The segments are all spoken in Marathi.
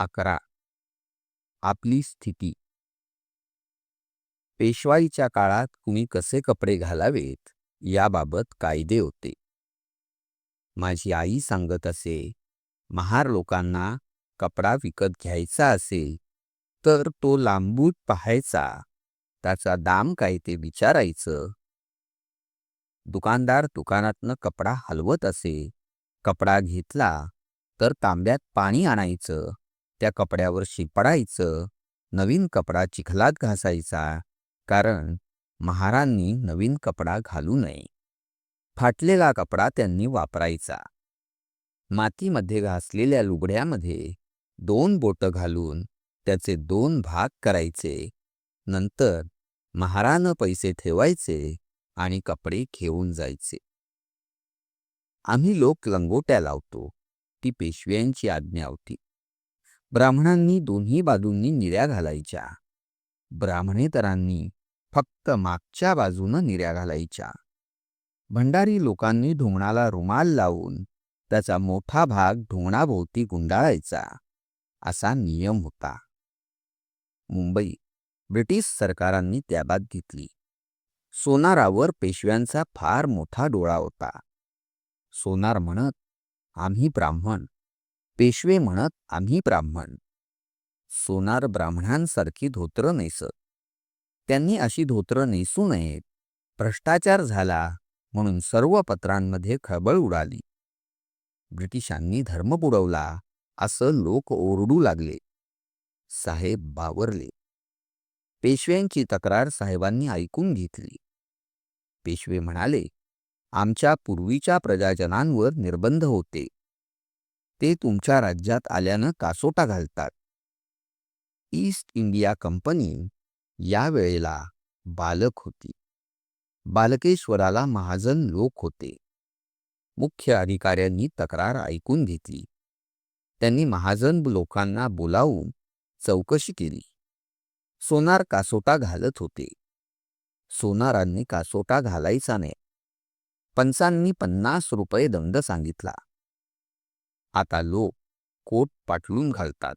अकरा. आपली स्थिती. पेशवाईच्या काळात कुणी कसे कपडे घालावेत याबाबत कायदे होते. माझी आई सांगत असे महार लोकांना कपडा विकत घ्यायचा असेल तर तो लांबूत पाहायचा त्याचा दाम काय ते विचारायचं. दुकानदार दुकानातनं कपडा हलवत असे कपडा घेतला तर तांब्यात पाणी आणायचं त्या कपड्यावर शिपडायचं नवीन कपडा चिखलात घासायचा कारण महारांनी नवीन कपडा घालू नये. फाटलेला कपडा त्यांनी वापरायचा. मातीमध्ये घासलेल्या लुगड्यामध्ये दोन बोटं घालून त्याचे दोन भाग करायचे. नंतर महारानं पैसे ठेवायचे आणि कपडे घेऊन जायचे. आम्ही लोक लंगोट्या लावतो. ती पेशव्यांची आज्ञा होती. ब्राह्मणांनी दोन्ही बाजूंनी निऱ्या घालायच्या. ब्राह्मणेतरांनी फक्त मागच्या बाजूनं निऱ्या घालायच्या. भंडारी लोकांनी ढोंगणाला रुमाल लावून त्याचा मोठा भाग ढोंगणाभोवती गुंडाळायचा. असा नियम होता. मुंबई ब्रिटिश सरकारांनी त्याबाद घेतली. सोनारावर पेशव्यांचा फार मोठा डोळा होता. सोनार म्हणत आम्ही ब्राह्मण पेशवे म्हणत आम्ही ब्राह्मण. सोनार ब्राह्मणांसारखी धोत्रं नेसत. त्यांनी अशी धोत्रं नेसू नयेत भ्रष्टाचार झाला म्हणून सर्व पत्रांमध्ये खळबळ उडाली. ब्रिटिशांनी धर्म बुडवला असं लोक ओरडू लागले. साहेब बावरले. पेशव्यांची तक्रार साहेबांनी ऐकून घेतली. पेशवे म्हणाले आमच्या पूर्वीच्या प्रजाजनांवर निर्बंध होते. ते तुमच्या राज्यात आल्यानं कासोटा घालतात. ईस्ट इंडिया कंपनी या वेळेला बालक होती. बालकेश्वराला महाजन लोक होते. मुख्य अधिकाऱ्यांनी तक्रार ऐकून घेतली. त्यांनी महाजन लोकांना बोलावून चौकशी केली. सोनार कासोटा घालत होते. सोनारांनी कासोटा घालायचा नाही. पंचांनी पन्नास रुपये दंड सांगितला. आता लोक कोट पाटलून घालतात.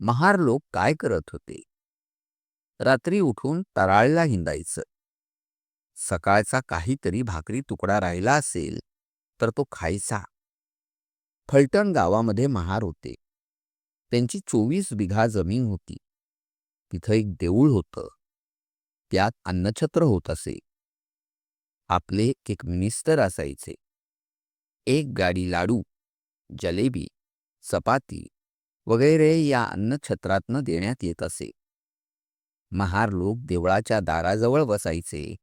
महार लोक काय करत होते? रात्री उठून तराळला हिंडायचं. सकाळचा काहीतरी भाकरी तुकडा राहिला असेल तर तो खायचा. फलटण गावामध्ये महार होते. त्यांची चोवीस बिघा जमीन होती. तिथं एक देऊळ होतं. त्यात अन्नछत्र होत असे. आपले एक मिनिस्टर असायचे. एक गाडी लाडू जलेबी चपाती वगैरे या अन्नछत्रातनं देण्यात येत असे. महार लोक देवळाच्या दाराजवळ बसायचे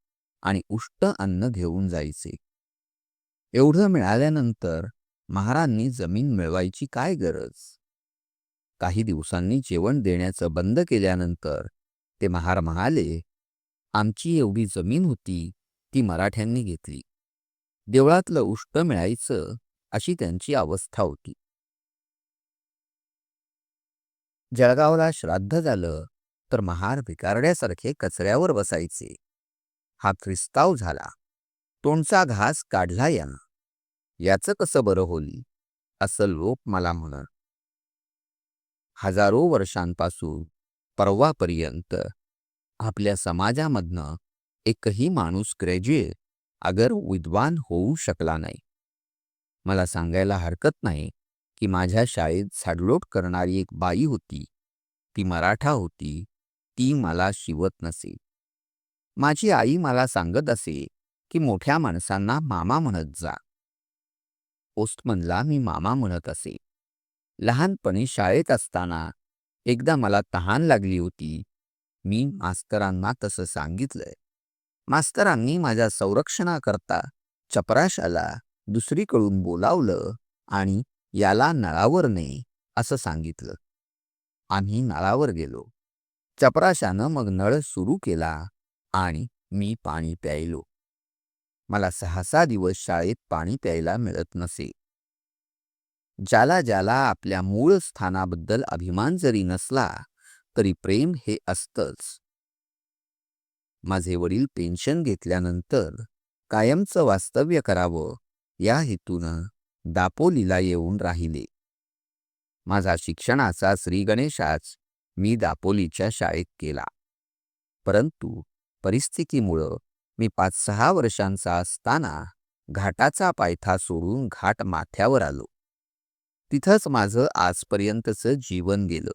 आणि उष्ट अन्न घेऊन जायचे. एवढं मिळाल्यानंतर महारांनी जमीन मिळवायची काय गरज? काही दिवसांनी जेवण देण्याचं बंद केल्यानंतर ते महार म्हणाले आमची एवढी जमीन होती ती मराठ्यांनी घेतली. देवळातलं उष्ट मिळायचं अशी त्यांची अवस्था होती. जळगावला श्राद्ध झालं तर महार भिकारड्यासारखे कचऱ्यावर बसायचे. हा ख्रिस्ताव झाला. तोंडचा घास काढला यानं. याचं कसं बरं होली असं लोक मला म्हणत हजारो वर्षांपासून परवापर्यंत आपल्या समाजामधनं एकही माणूस ग्रॅज्युएट अगर विद्वान होऊ शकला नाही. मला सांगायला हरकत नाही की माझ्या शाळेत साडलोट करणारी एक बाई होती. ती मराठा होती. ती मला शिवत नसे. माझी आई मला सांगत असे की मोठ्या माणसांना मामा म्हणत जा. पोस्टमनला मी मामा म्हणत असे. लहानपणी शाळेत असताना एकदा मला तहान लागली होती. मी मास्तरांना तसं सांगितलंय. मास्तरांनी माझ्या संरक्षणाकरता चपराशाला दुसरीकडून बोलावलं आणि याला नळावर ने असं सांगितलं. आम्ही नळावर गेलो. चपराशानं मग नळ सुरू केला आणि मी पाणी प्यायलो. मला सहासा दिवस शाळेत पाणी प्यायला मिळत नसे. ज्याला ज्याला आपल्या मूळ स्थानाबद्दल अभिमान जरी नसला तरी प्रेम हे असतंच. माझे वडील पेन्शन घेतल्यानंतर कायमचं वास्तव्य करावं या हेतून दापोलीला येऊन राहिले. माझा शिक्षणाचा श्रीगणेशाच मी दापोलीच्या शाळेत केला. परंतु परिस्थितीमुळं मी पाच सहा वर्षांचा असताना घाटाचा पायथा सोडून घाट माथ्यावर आलो. तिथंच माझं आजपर्यंतचं जीवन गेलं.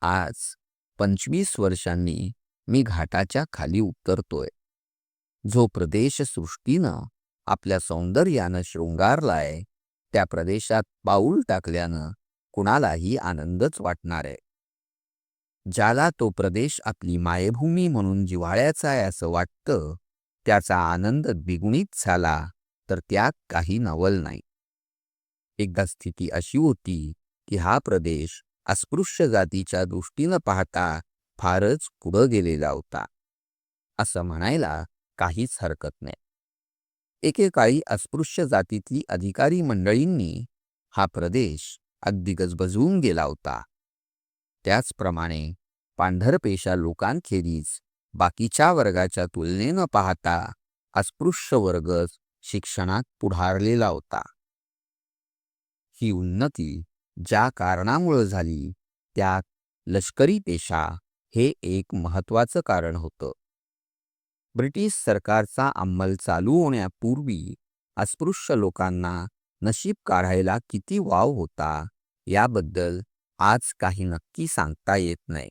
आज पंचवीस वर्षांनी मी घाटाच्या खाली उतरतोय. जो प्रदेश सृष्टीनं आपल्या सौंदर्यानं शृंगारलाय त्या प्रदेशात पाऊल टाकल्यानं कुणालाही आनंदच वाटणार आहे. ज्याला तो प्रदेश आपली मायभूमी म्हणून जिव्हाळ्याचा आहे असं वाटतं त्याचा आनंद द्विगुणित झाला तर त्यात काही नवल नाही. एकदा स्थिती अशी होती की हा प्रदेश अस्पृश्य जातीच्या दृष्टीनं पाहता फारच पुढं गेलेला होता. असं म्हणायला काहीच हरकत नाही. एकेकाळी अस्पृश्य जातीतली अधिकारी मंडळींनी हा प्रदेश अगदी गजबजवून गेला होता. त्याचप्रमाणे पांढरपेशा लोकांखेरीज बाकीच्या वर्गाच्या तुलनेनं पाहता अस्पृश्य वर्गच शिक्षणात पुढारलेला होता. ही उन्नती ज्या कारणामुळं झाली त्यात लष्करी पेशा हे एक महत्वाचं कारण होतं. ब्रिटिश सरकारचा अंमल चालू होण्यापूर्वी अस्पृश्य लोकांना नशीब काढायला किती वाव होता याबद्दल आज काही नक्की सांगता येत नाही.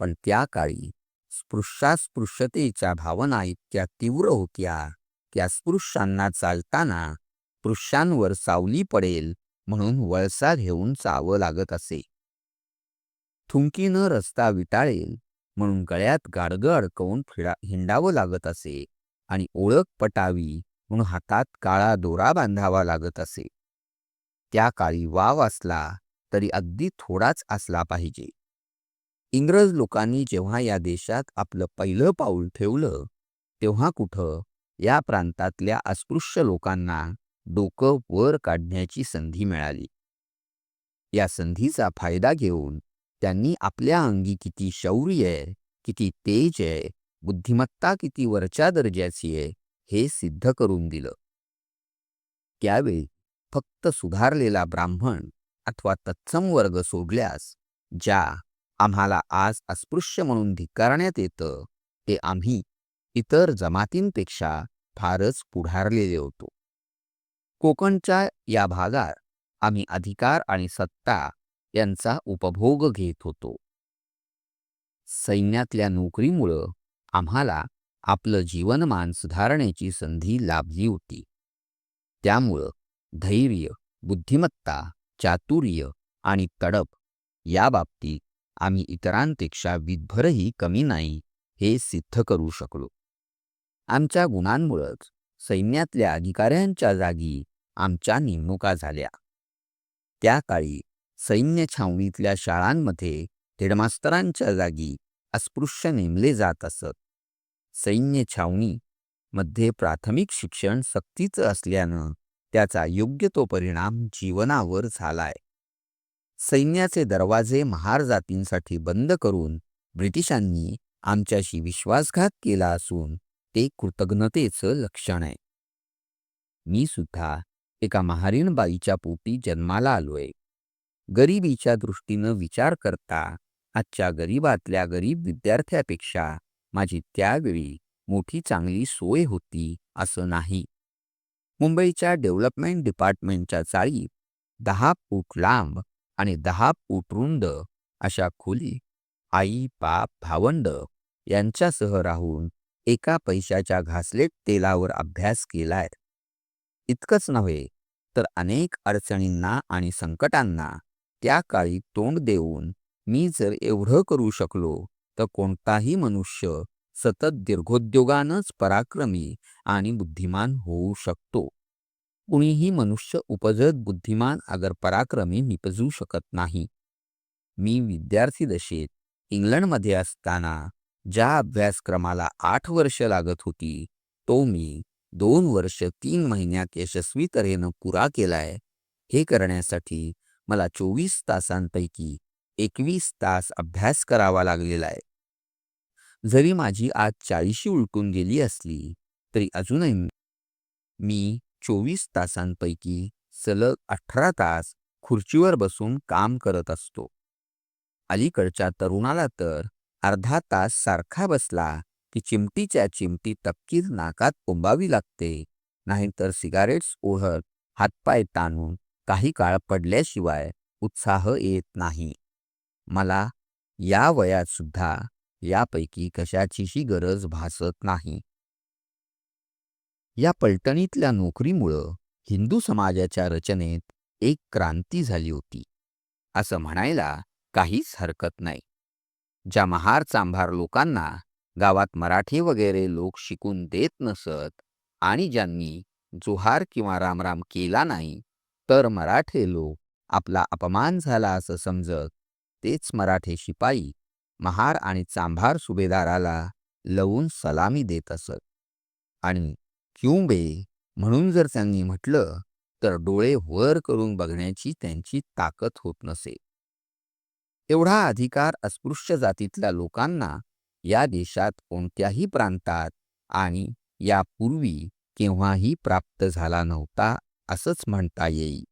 पण त्या काळी स्पृश्यास्पृश्यतेच्या भावना इतक्या तीव्र होत्या की अस्पृश्यांना चालताना पृश्यांवर सावली पडेल म्हणून वळसा घेऊन चावं लागत असे. थुंकीनं रस्ता विटाळेल म्हणून गळ्यात गाडगं अडकवून फिरा हिंडावं लागत असे आणि ओळख पटावी म्हणून हातात काळा दोरा बांधावा लागत असे. त्या काळी वाव असला तरी अगदी थोडाच असला पाहिजे. इंग्रज लोकांनी जेव्हा या देशात आपलं पहिलं पाऊल ठेवलं तेव्हा कुठं या प्रांतातल्या अस्पृश्य लोकांना डोकं वर काढण्याची संधी मिळाली. या संधीचा फायदा घेऊन त्यांनी आपल्या अंगी किती शौर्य आहे किती तेज आहे बुद्धिमत्ता किती वरच्या दर्जाची आहे हे सिद्ध करून दिलं. त्यावेळी फक्त सुधारलेला ब्राह्मण अथवा तत्सम वर्ग सोडल्यास ज्या आम्हाला आज अस्पृश्य म्हणून धिक्कारण्यात येतं ते आम्ही इतर जमातींपेक्षा फारच पुढारलेले होतो. कोकणच्या या भागात आम्ही अधिकार आणि सत्ता यांचा उपभोग घेत होतो. सैन्यातल्या नोकरीमुळं आम्हाला आपलं जीवनमान सुधारण्याची संधी लाभली होती. त्यामुळं धैर्य बुद्धिमत्ता चातुर्य आणि तडप या बाबतीत आम्ही इतरांपेक्षा विधभरही कमी नाही हे सिद्ध करू शकलो. आमच्या गुणांमुळंच सैन्यातल्या अधिकाऱ्यांच्या जागी आमच्या नेमणुका झाल्या. त्या काळी सैन्य छावणीतल्या शाळांमध्ये हेडमास्तरांच्या जागी अस्पृश्य नेमले जात असत. सैन्य छावणी मध्ये प्राथमिक शिक्षण सक्तीचं असल्यानं त्याचा योग्य तो परिणाम जीवनावर झालाय. सैन्याचे दरवाजे महार जातींसाठी बंद करून ब्रिटिशांनी आमच्याशी विश्वासघात केला असून ते कृतज्ञतेचं लक्षण आहे. मी सुद्धा एका महारीण बाईच्या पोटी जन्माला आलोय. गरिबीच्या दृष्टीनं विचार करता आजच्या गरीबातल्या गरीब विद्यार्थ्यापेक्षा माझी त्यावेळी मोठी चांगली सोय होती असं नाही. मुंबईच्या डेव्हलपमेंट डिपार्टमेंटच्या चाळीत दहा फूट लांब आणि दहा फूट रुंद अशा खोली आई बाप भावंड यांच्यासह राहून एका पैशाच्या घासलेट तेलावर अभ्यास केलाय. इतकंच नव्हे तर अनेक अडचणींना आणि संकटांना त्या काळी तोंड देऊन मी जर एवढं करू शकलो तर कोणताही मनुष्य सतत दीर्घोद्योगानंच पराक्रमी आणि बुद्धिमान होऊ शकतो. कुणीही मनुष्य उपजत बुद्धिमान अगर पराक्रमी निपजू शकत नाही. मी विद्यार्थी दशेत इंग्लंडमध्ये असताना ज्या अभ्यासक्रमाला आठ वर्ष लागत होती तो मी दोन वर्ष तीन महिन्यात यशस्वी तऱ्हेनं पुरा केलाय हे करण्यासाठी मला चोवीस तासांपैकी एकवीस तास अभ्यास करावा लागलेला आहे. जरी माझी आज चाळीशी उलटून गेली असली तरी अजूनही मी चोवीस तासांपैकी सलग अठरा तास खुर्चीवर बसून काम करत असतो. अलीकडच्या तरुणाला तर अर्धा तास सारखा बसला की चिमटीच्या चिमटी तपकीर नाकात कोंबावी लागते नाहीतर सिगारेट्स ओढत हातपाय ताणून काही काळ पडल्याशिवाय उत्साह येत नाही. मला या वयात सुद्धा यापैकी कशाचीही गरज भासत नाही. या पलटणीतल्या नोकरीमुळं हिंदू समाजाच्या रचनेत एक क्रांती झाली होती. असं म्हणायला काहीच हरकत नाही. ज्या महार चांभार लोकांना गावात मराठी वगैरे लोक शिकून देत नसत आणि ज्यांनी जोहार किंवा रामराम केला नाही तर मराठे लोक आपला अपमान झाला असं समजत तेच मराठे शिपाई महार आणि चांभार सुभेदाराला लवून सलामी देत असत. आणि क्युंबे म्हणून जर त्यांनी म्हटलं तर डोळे वर करून बघण्याची त्यांची ताकद होत नसे. एवढा अधिकार अस्पृश्य जातीतल्या लोकांना या देशात कोणत्याही प्रांतात आणि यापूर्वी केव्हाही प्राप्त झाला नव्हता असंच म्हणता येईल.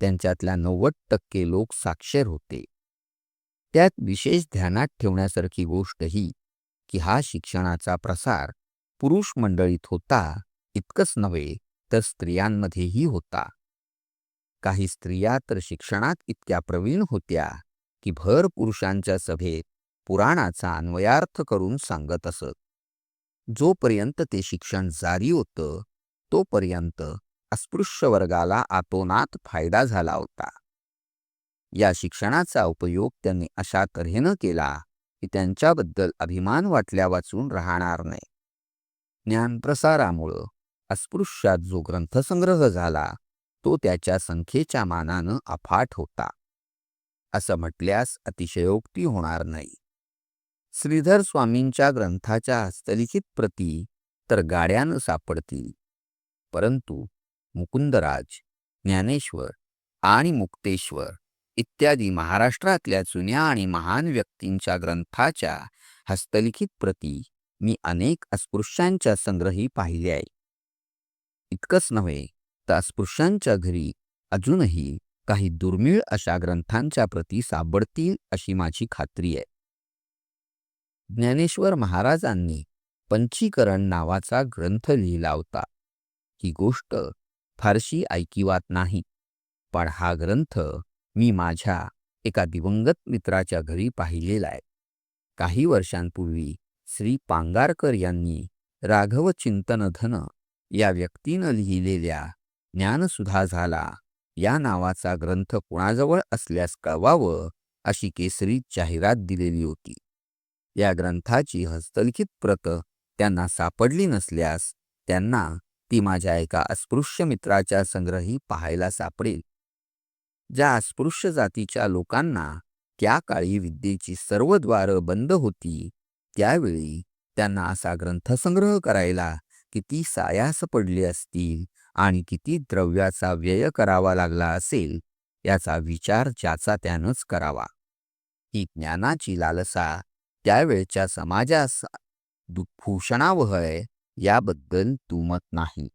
त्यांच्यातल्या नव्वद टक्के लोक साक्षर होते. त्यात विशेष ध्यानात ठेवण्यासारखी गोष्ट ही की हा शिक्षणाचा प्रसार पुरुष मंडळीत होता इतकंच नव्हे तर स्त्रियांमध्येही होता. काही स्त्रिया तर शिक्षणात इतक्या प्रवीण होत्या की भर पुरुषांच्या सभेत पुराणाचा अन्वयार्थ करून सांगत असत. जोपर्यंत ते शिक्षण जारी होतं तोपर्यंत अस्पृश्य वर्गाला आतोनात फायदा झाला होता. या शिक्षणाचा उपयोग त्यांनी अशा तऱ्हेनं केला की त्यांच्याबद्दल अभिमान वाटल्या वाचून राहणार नाही. ज्ञानप्रसारामुळं अस्पृश्यात जो ग्रंथसंग्रह झाला तो त्याच्या संख्येच्या मानानं अफाट होता. असं म्हटल्यास अतिशयोक्ती होणार नाही. श्रीधर स्वामींच्या ग्रंथाच्या हस्तलिखित प्रती तर गाड्यानं सापडतील परंतु मुकुंदराज ज्ञानेश्वर आणि मुक्तेश्वर इत्यादी महाराष्ट्रातल्या जुन्या आणि महान व्यक्तींच्या ग्रंथाच्या हस्तलिखित प्रती मी अनेक अस्पृश्यांच्या संग्रही पाहिले आहे. इतकंच नव्हे तर अस्पृश्यांच्या घरी अजूनही काही दुर्मिळ अशा ग्रंथांच्या प्रती सापडतील अशी माझी खात्री आहे. ज्ञानेश्वर महाराजांनी पंचीकरण नावाचा ग्रंथ लिहिला होता. ही गोष्ट फारशी ऐकिवात नाही. पण हा ग्रंथ मी माझ्या एका दिवंगत मित्राच्या घरी पाहिलेला आहे. काही वर्षांपूर्वी श्री पांगारकर यांनी राघव चिंतनधन या व्यक्तीनं लिहिलेल्या ज्ञानसुधा झाला या नावाचा ग्रंथ कोणाजवळ असल्यास कळवावं अशी केसरी जाहिरात दिलेली होती. या ग्रंथाची हस्तलिखित प्रत त्यांना सापडली नसल्यास त्यांना ती माझ्या एका अस्पृश्य मित्राच्या संग्रही पाहायला सापडेल. ज्या अस्पृश्य जातीच्या लोकांना त्या काळी विद्येची सर्व द्वारं बंद होती त्यावेळी त्यांना असा ग्रंथसंग्रह करायला किती सायास पडले असतील आणि किती द्रव्याचा व्यय करावा लागला असेल याचा विचार ज्याचा त्यानंच करावा. ही ज्ञानाची लालसा त्यावेळच्या समाजास भूषणावह आहे. याबद्दल दुमत नाही.